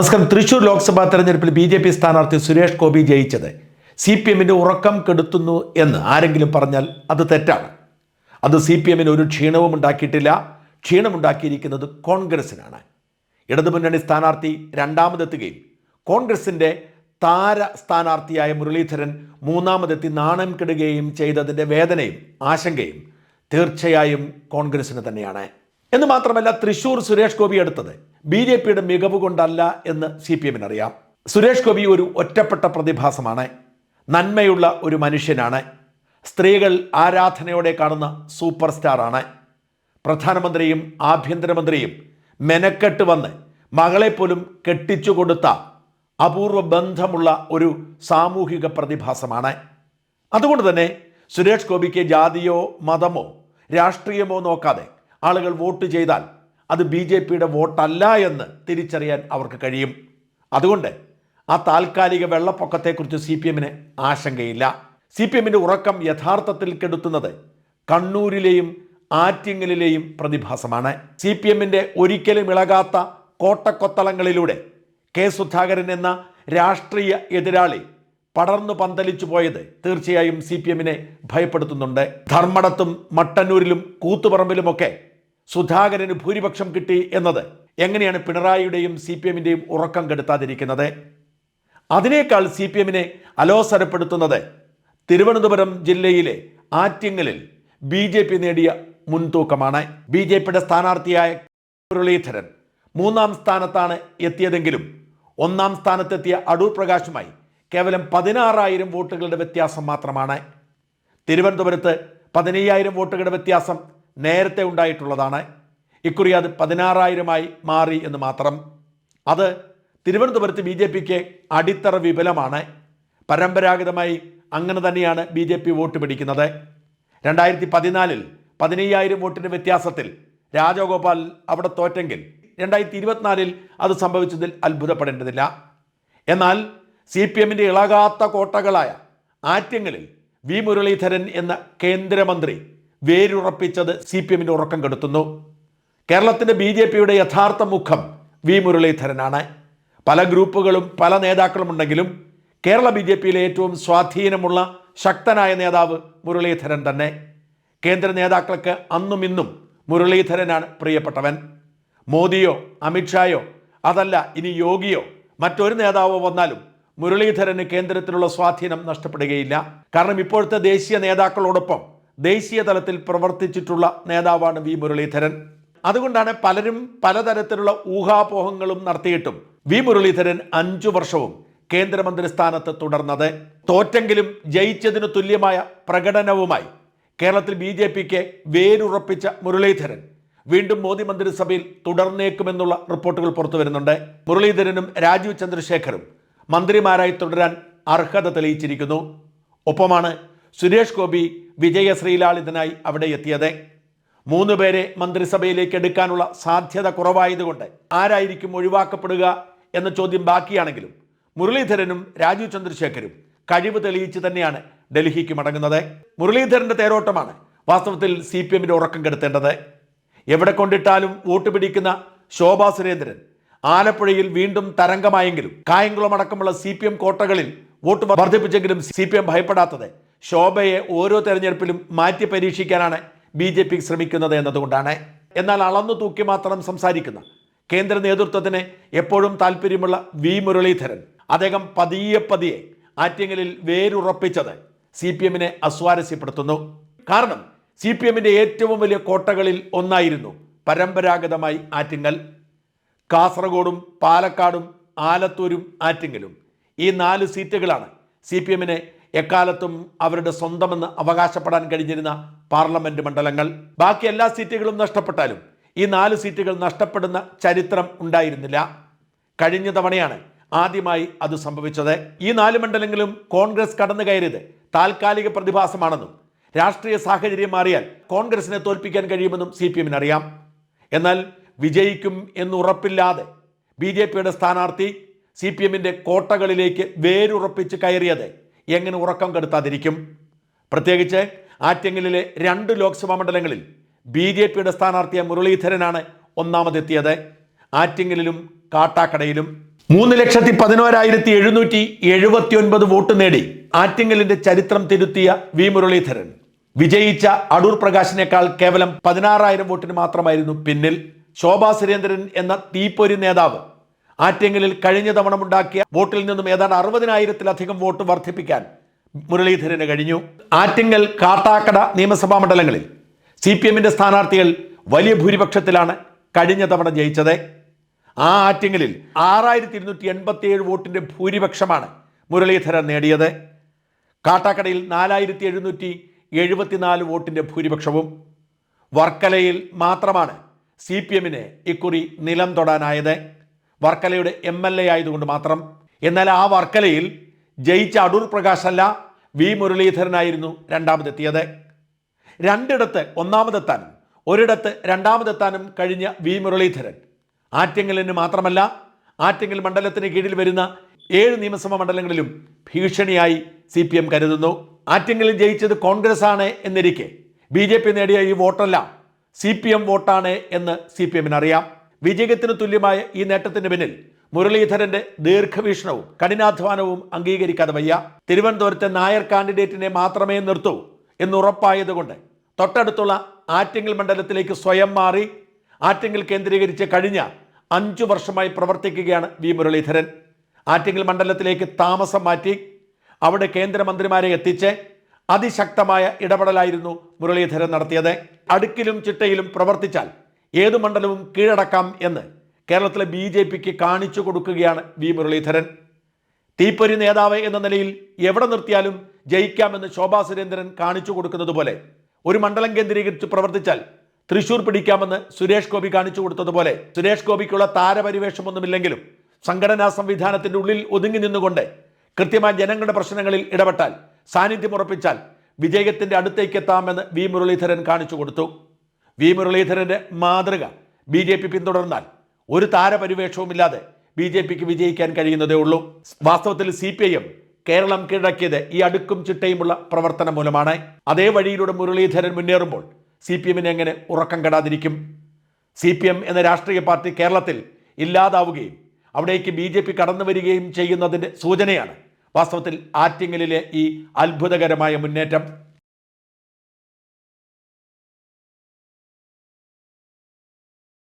നമസ്കാരം. തൃശൂർ ലോക്സഭാ തെരഞ്ഞെടുപ്പിൽ B J P സ്ഥാനാർത്ഥി സുരേഷ് ഗോപി ജയിച്ചത് സി പി എമ്മിന്റെ ഉറക്കം കെടുത്തുന്നു എന്ന് ആരെങ്കിലും പറഞ്ഞാൽ അത് തെറ്റാണ്. അത് സി പി എമ്മിന് ഒരു ക്ഷീണവും ഉണ്ടാക്കിയിട്ടില്ല. ക്ഷീണമുണ്ടാക്കിയിരിക്കുന്നത് കോൺഗ്രസിനാണ് ഇടതുമുന്നണി സ്ഥാനാർത്ഥി രണ്ടാമതെത്തുകയും കോൺഗ്രസിന്റെ താര സ്ഥാനാർത്ഥിയായ മുരളീധരൻ മൂന്നാമതെത്തി നാണം കെടുകയും ചെയ്തതിന്റെ വേദനയും ആശങ്കയും തീർച്ചയായും കോൺഗ്രസിന് തന്നെയാണ്. എന്ന് മാത്രമല്ല തൃശൂർ സുരേഷ് ഗോപി എടുത്തത്. ബി ജെ പിയുടെ മികവ് കൊണ്ടല്ല എന്ന് സി പി എമ്മിന് അറിയാം സുരേഷ് ഗോപി ഒരു ഒറ്റപ്പെട്ട പ്രതിഭാസമാണ്. നന്മയുള്ള ഒരു മനുഷ്യനാണ്. സ്ത്രീകൾ ആരാധനയോടെ കാണുന്ന സൂപ്പർ സ്റ്റാറാണ്. പ്രധാനമന്ത്രിയും ആഭ്യന്തരമന്ത്രിയും മെനക്കെട്ട് വന്ന് മകളെപ്പോലും കെട്ടിച്ചു കൊടുത്ത അപൂർവ ബന്ധമുള്ള ഒരു സാമൂഹിക പ്രതിഭാസമാണ്. അതുകൊണ്ട് തന്നെ സുരേഷ് ഗോപിക്ക് ജാതിയോ മതമോ രാഷ്ട്രീയമോ നോക്കാതെ ആളുകൾ വോട്ട് ചെയ്താൽ അത് ബി ജെ പിയുടെ വോട്ടല്ല എന്ന് തിരിച്ചറിയാൻ അവർക്ക് കഴിയും. അതുകൊണ്ട് ആ താൽക്കാലിക വെള്ളപ്പൊക്കത്തെക്കുറിച്ച് സി പി എമ്മിന് ആശങ്കയില്ല. സി പി എമ്മിന്റെ ഉറക്കം യഥാർത്ഥത്തിൽ കെടുത്തുന്നത് കണ്ണൂരിലെയും ആറ്റിങ്ങലിലെയും പ്രതിഭാസമാണ്. സി പി എമ്മിന്റെ ഒരിക്കലും ഇളകാത്ത കോട്ടക്കൊത്തളങ്ങളിലൂടെ കെ സുധാകരൻ എന്ന രാഷ്ട്രീയ എതിരാളി പടർന്നു പന്തലിച്ചു പോയത് തീർച്ചയായും സി പി എമ്മിനെ ഭയപ്പെടുത്തുന്നുണ്ട്. ധർമ്മടത്തും മട്ടന്നൂരിലും കൂത്തുപറമ്പിലുമൊക്കെ സുധാകരന് ഭൂരിപക്ഷം കിട്ടി എന്നത് എങ്ങനെയാണ് പിണറായിയുടെയും സി പി എമ്മിന്റെയും ഉറക്കം കെടുത്താതിരിക്കുന്നത്? അതിനേക്കാൾ സി പി എമ്മിനെ അലോസരപ്പെടുത്തുന്നത് തിരുവനന്തപുരം ജില്ലയിലെ ആറ്റിങ്ങലിൽ ബി ജെ പി നേടിയ മുൻതൂക്കമാണ്. ബി ജെ പിയുടെ സ്ഥാനാർത്ഥിയായ മുരളീധരൻ മൂന്നാം സ്ഥാനത്താണ് എത്തിയതെങ്കിലും ഒന്നാം സ്ഥാനത്തെത്തിയ അടൂർ പ്രകാശുമായി കേവലം പതിനാറായിരം വോട്ടുകളുടെ വ്യത്യാസം മാത്രമാണ്. തിരുവനന്തപുരത്ത് പതിനയ്യായിരം വോട്ടുകളുടെ വ്യത്യാസം നേരത്തെ ഉണ്ടായിട്ടുള്ളതാണ്. ഇക്കുറി അത് പതിനാറായിരമായി മാറി എന്ന് മാത്രം. അത് തിരുവനന്തപുരത്ത് ബി ജെ പിക്ക് അടിത്തറ വിപുലമാണ്. പരമ്പരാഗതമായി അങ്ങനെ തന്നെയാണ് ബി ജെ പി വോട്ട് പിടിക്കുന്നത്. രണ്ടായിരത്തി പതിനാലിൽ പതിനയ്യായിരം വോട്ടിന്റെ വ്യത്യാസത്തിൽ രാജഗോപാൽ അവിടെ തോറ്റെങ്കിൽ രണ്ടായിരത്തി ഇരുപത്തിനാലിൽ അത് സംഭവിച്ചതിൽ അത്ഭുതപ്പെടേണ്ടതില്ല. എന്നാൽ സി പി എമ്മിന്റെ ഇളകാത്ത കോട്ടകളായ ആറ്റങ്ങളിൽ വി മുരളീധരൻ എന്ന കേന്ദ്രമന്ത്രി വേരുറപ്പിച്ചത് സി പി എമ്മിന്റെ ഉറക്കം കെടുത്തുന്നു. കേരളത്തിന്റെ ബി ജെ പിയുടെ യഥാർത്ഥ മുഖം വി മുരളീധരനാണ്. പല ഗ്രൂപ്പുകളും പല നേതാക്കളും ഉണ്ടെങ്കിലും കേരള ബി ജെ പിയിലെ ഏറ്റവും സ്വാധീനമുള്ള ശക്തനായ നേതാവ് മുരളീധരൻ തന്നെ. കേന്ദ്ര നേതാക്കൾക്ക് അന്നും ഇന്നും മുരളീധരനാണ് പ്രിയപ്പെട്ടവൻ. മോദിയോ അമിത്ഷായോ അതല്ല ഇനി യോഗിയോ മറ്റൊരു നേതാവോ വന്നാലും മുരളീധരന് കേന്ദ്രത്തിലുള്ള സ്വാധീനം നഷ്ടപ്പെടുകയില്ല. കാരണം ഇപ്പോഴത്തെ ദേശീയ നേതാക്കളോടൊപ്പം ദേശീയ തലത്തിൽ പ്രവർത്തിച്ചിട്ടുള്ള നേതാവാണ് വി മുരളീധരൻ. അതുകൊണ്ടാണ് പലരും പലതരത്തിലുള്ള ഊഹാപോഹങ്ങളും നടത്തിയിട്ടും വി മുരളീധരൻ അഞ്ചു വർഷവും കേന്ദ്രമന്ത്രി സ്ഥാനത്ത് തുടർന്നത്. തോറ്റെങ്കിലും ജയിച്ചതിനു തുല്യമായ പ്രകടനവുമായി കേരളത്തിൽ ബി ജെ പിക്ക് വേരുറപ്പിച്ച മുരളീധരൻ വീണ്ടും മോദി മന്ത്രിസഭയിൽ തുടർന്നേക്കുമെന്നുള്ള റിപ്പോർട്ടുകൾ പുറത്തു വരുന്നുണ്ട്. മുരളീധരനും രാജീവ് ചന്ദ്രശേഖറും മന്ത്രിമാരായി തുടരാൻ അർഹത തെളിയിച്ചിരിക്കുന്നു. ഒപ്പമാണ് സുരേഷ് ഗോപി വിജയ ശ്രീലാളിതനായി അവിടെ എത്തിയത്. മൂന്ന് പേരെ മന്ത്രിസഭയിലേക്ക് എടുക്കാനുള്ള സാധ്യത കുറവായതുകൊണ്ട് ആരായിരിക്കും ഒഴിവാക്കപ്പെടുക എന്ന ചോദ്യം ബാക്കിയാണെങ്കിലും മുരളീധരനും രാജീവ് ചന്ദ്രശേഖരും കഴിവ് തെളിയിച്ച് തന്നെയാണ് ഡൽഹിക്ക് മടങ്ങുന്നത്. മുരളീധരന്റെ തേരോട്ടമാണ് വാസ്തവത്തിൽ സി പി എമ്മിന്റെ ഉറക്കം കെടുത്തേണ്ടത്. എവിടെ കൊണ്ടിട്ടാലും വോട്ട് പിടിക്കുന്ന ശോഭാ സുരേന്ദ്രൻ ആലപ്പുഴയിൽ വീണ്ടും തരംഗമായെങ്കിലും കായംകുളം അടക്കമുള്ള സി കോട്ടകളിൽ വോട്ട് വർദ്ധിപ്പിച്ചെങ്കിലും സി ഭയപ്പെടാത്തത് ശോഭയെ ഓരോ തെരഞ്ഞെടുപ്പിലും മാറ്റി പരീക്ഷിക്കാനാണ് ബി ജെ പി ശ്രമിക്കുന്നത് എന്നതുകൊണ്ടാണ്. എന്നാൽ അളന്നു തൂക്കി മാത്രം സംസാരിക്കുന്ന കേന്ദ്ര നേതൃത്വത്തിന് എപ്പോഴും താല്പര്യമുള്ള വി മുരളീധരൻ അദ്ദേഹം പതിയെ പതിയെ ആറ്റിങ്ങലിൽ വേരുറപ്പിച്ചത് സി പി എമ്മിനെ അസ്വാരസ്യപ്പെടുത്തുന്നു. കാരണം സി പി എമ്മിന്റെ ഏറ്റവും വലിയ കോട്ടകളിൽ ഒന്നായിരുന്നു പരമ്പരാഗതമായി ആറ്റിങ്ങൽ. കാസർഗോഡും പാലക്കാടും ആലത്തൂരും ആറ്റിങ്ങലും ഈ നാല് സീറ്റുകളാണ് സി പി എമ്മിനെ എക്കാലത്തും അവരുടെ സ്വന്തമെന്ന് അവകാശപ്പെടാൻ കഴിഞ്ഞിരുന്ന പാർലമെന്റ് മണ്ഡലങ്ങൾ. ബാക്കി എല്ലാ സീറ്റുകളും നഷ്ടപ്പെട്ടാലും ഈ നാല് സീറ്റുകൾ നഷ്ടപ്പെടുന്ന ചരിത്രം ഉണ്ടായിരുന്നില്ല. കഴിഞ്ഞ തവണയാണ് ആദ്യമായി അത് സംഭവിച്ചത്. ഈ നാല് മണ്ഡലങ്ങളും കോൺഗ്രസ് കടന്നു കയറിയത് താൽക്കാലിക പ്രതിഭാസമാണെന്നും രാഷ്ട്രീയ സാഹചര്യം മാറിയാൽ കോൺഗ്രസിനെ തോൽപ്പിക്കാൻ കഴിയുമെന്നും സി പി എമ്മിന് അറിയാം. എന്നാൽ വിജയിക്കും എന്നുറപ്പില്ലാതെ ബി ജെ പിയുടെ സ്ഥാനാർത്ഥി സി പി എമ്മിന്റെ കോട്ടകളിലേക്ക് വേരുറപ്പിച്ച് കയറിയത് എങ്ങനെ ഉറക്കം കെടുത്താതിരിക്കും? പ്രത്യേകിച്ച് ആറ്റിങ്ങലിലെ രണ്ട് ലോക്സഭാ മണ്ഡലങ്ങളിൽ ബി ജെ പിയുടെ സ്ഥാനാർത്ഥിയ മുരളീധരനാണ് ഒന്നാമതെത്തിയത്. ആറ്റിങ്ങലിലും കാട്ടാക്കടയിലും. മൂന്ന് ലക്ഷത്തി പതിനോരായിരത്തി എഴുന്നൂറ്റി എഴുപത്തി ഒൻപത് വോട്ട് നേടി ആറ്റിങ്ങലിന്റെ ചരിത്രം തിരുത്തിയ വി മുരളീധരൻ. വിജയിച്ച അടൂർ പ്രകാശിനേക്കാൾ കേവലം പതിനാറായിരം വോട്ടിന് മാത്രമായിരുന്നു പിന്നിൽ. ശോഭാ സുരേന്ദ്രൻ എന്ന തീപ്പൊരി നേതാവ് ആറ്റിങ്ങലിൽ കഴിഞ്ഞ തവണ ഉണ്ടാക്കിയ വോട്ടിൽ നിന്നും ഏതാണ്ട് അറുപതിനായിരത്തിലധികം വോട്ട് വർദ്ധിപ്പിക്കാൻ മുരളീധരന് കഴിഞ്ഞു. ആറ്റിങ്ങൽ കാട്ടാക്കട നിയമസഭാ മണ്ഡലങ്ങളിൽ സി പി എമ്മിന്റെ സ്ഥാനാർത്ഥികൾ വലിയ ഭൂരിപക്ഷത്തിലാണ് കഴിഞ്ഞ തവണ ജയിച്ചത്. ആ ആറ്റിങ്ങലിൽ ആറായിരത്തി ഇരുന്നൂറ്റി എൺപത്തി ഏഴ് വോട്ടിന്റെ ഭൂരിപക്ഷമാണ് മുരളീധരൻ നേടിയത്. കാട്ടാക്കടയിൽ നാലായിരത്തി എഴുന്നൂറ്റി എഴുപത്തിനാല് വോട്ടിന്റെ ഭൂരിപക്ഷവും വർക്കലയിൽ മാത്രമാണ് സി പി എമ്മിന് ഇക്കുറി നിലം തൊടാനായത്. വർക്കലയുടെ എം എൽ എ ആയതുകൊണ്ട് മാത്രം. എന്നാൽ ആ വർക്കലയിൽ ജയിച്ച അടൂർ പ്രകാശല്ല വി മുരളീധരനായിരുന്നു രണ്ടാമതെത്തിയത്. രണ്ടിടത്ത് ഒന്നാമതെത്താനും ഒരിടത്ത് രണ്ടാമതെത്താനും കഴിഞ്ഞ വി മുരളീധരൻ. ആറ്റിങ്ങലിന് മാത്രമല്ല ആറ്റിങ്ങൽ മണ്ഡലത്തിന് കീഴിൽ വരുന്ന ഏഴ് നിയമസഭാ മണ്ഡലങ്ങളിലും ഭീഷണിയായി സി പി എം കരുതുന്നു. ആറ്റിങ്ങലിൽ ജയിച്ചത് കോൺഗ്രസ് ആണ് എന്നിരിക്കെ ബി ജെ പി നേടിയ ഈ വോട്ടെല്ലാം സി പി എം വോട്ടാണ് എന്ന് സി പി എമ്മിന് അറിയാം വിജയത്തിന് തുല്യമായ ഈ നേട്ടത്തിന് പിന്നിൽ മുരളീധരന്റെ ദീർഘവീക്ഷണവും കഠിനാധ്വാനവും അംഗീകരിക്കാതെ വയ്യ. തിരുവനന്തപുരത്തെ നായർ കാൻഡിഡേറ്റിനെ മാത്രമേ നിർത്തൂ എന്നുറപ്പായതുകൊണ്ട് തൊട്ടടുത്തുള്ള ആറ്റിങ്ങൽ മണ്ഡലത്തിലേക്ക് സ്വയം മാറി ആറ്റിങ്ങൽ കേന്ദ്രീകരിച്ച് കഴിഞ്ഞ അഞ്ചു വർഷമായി പ്രവർത്തിക്കുകയാണ് വി മുരളീധരൻ. ആറ്റിങ്ങൽ മണ്ഡലത്തിലേക്ക് താമസം മാറ്റി അവിടെ കേന്ദ്രമന്ത്രിമാരെ എത്തിച്ച് അതിശക്തമായ ഇടപെടലായിരുന്നു മുരളീധരൻ നടത്തിയത്. അടുക്കിലും ചിട്ടയിലും പ്രവർത്തിച്ചാൽ ഏതു മണ്ഡലവും കീഴടക്കാം എന്ന് കേരളത്തിലെ ബി ജെ പിക്ക് കാണിച്ചു കൊടുക്കുകയാണ് വി മുരളീധരൻ. തീപ്പൊരി നേതാവ് എന്ന നിലയിൽ എവിടെ നിർത്തിയാലും ജയിക്കാമെന്ന് ശോഭാ സുരേന്ദ്രൻ കാണിച്ചു കൊടുക്കുന്നത് പോലെ ഒരു മണ്ഡലം കേന്ദ്രീകരിച്ച് പ്രവർത്തിച്ചാൽ തൃശൂർ പിടിക്കാമെന്ന് സുരേഷ് ഗോപി കാണിച്ചു കൊടുത്തതുപോലെ സുരേഷ് ഗോപിക്കുള്ള താരപരിവേഷമൊന്നുമില്ലെങ്കിലും സംഘടനാ സംവിധാനത്തിന്റെ ഉള്ളിൽ ഒതുങ്ങി നിന്നുകൊണ്ട് കൃത്യമായി ജനങ്ങളുടെ പ്രശ്നങ്ങളിൽ ഇടപെട്ടാൽ സാന്നിധ്യം ഉറപ്പിച്ചാൽ വിജയത്തിന്റെ അടുത്തേക്ക് എത്താമെന്ന് വി മുരളീധരൻ കാണിച്ചു കൊടുത്തു. വി മുരളീധരന്റെ മാതൃക ബി ജെ പി പിന്തുടർന്നാൽ ഒരു താരപരിവേഷവുമില്ലാതെ ബി ജെ പിക്ക് വിജയിക്കാൻ കഴിയുന്നതേ ഉള്ളൂ. വാസ്തവത്തിൽ C P I M Keralam കീഴടക്കിയത് ഈ അടുക്കും ചിട്ടയുമുള്ള പ്രവർത്തനം മൂലമാണ്. അതേ വഴിയിലൂടെ മുരളീധരൻ മുന്നേറുമ്പോൾ സി പി എമ്മിനെ എങ്ങനെ ഉറക്കം കെടാതിരിക്കും? സി പി എം എന്ന രാഷ്ട്രീയ പാർട്ടി കേരളത്തിൽ ഇല്ലാതാവുകയും അവിടേക്ക് ബി ജെ പി കടന്നു വരികയും ചെയ്യുന്നതിന്റെ സൂചനയാണ് വാസ്തവത്തിൽ ആറ്റിങ്ങലിലെ ഈ അത്ഭുതകരമായ മുന്നേറ്റം.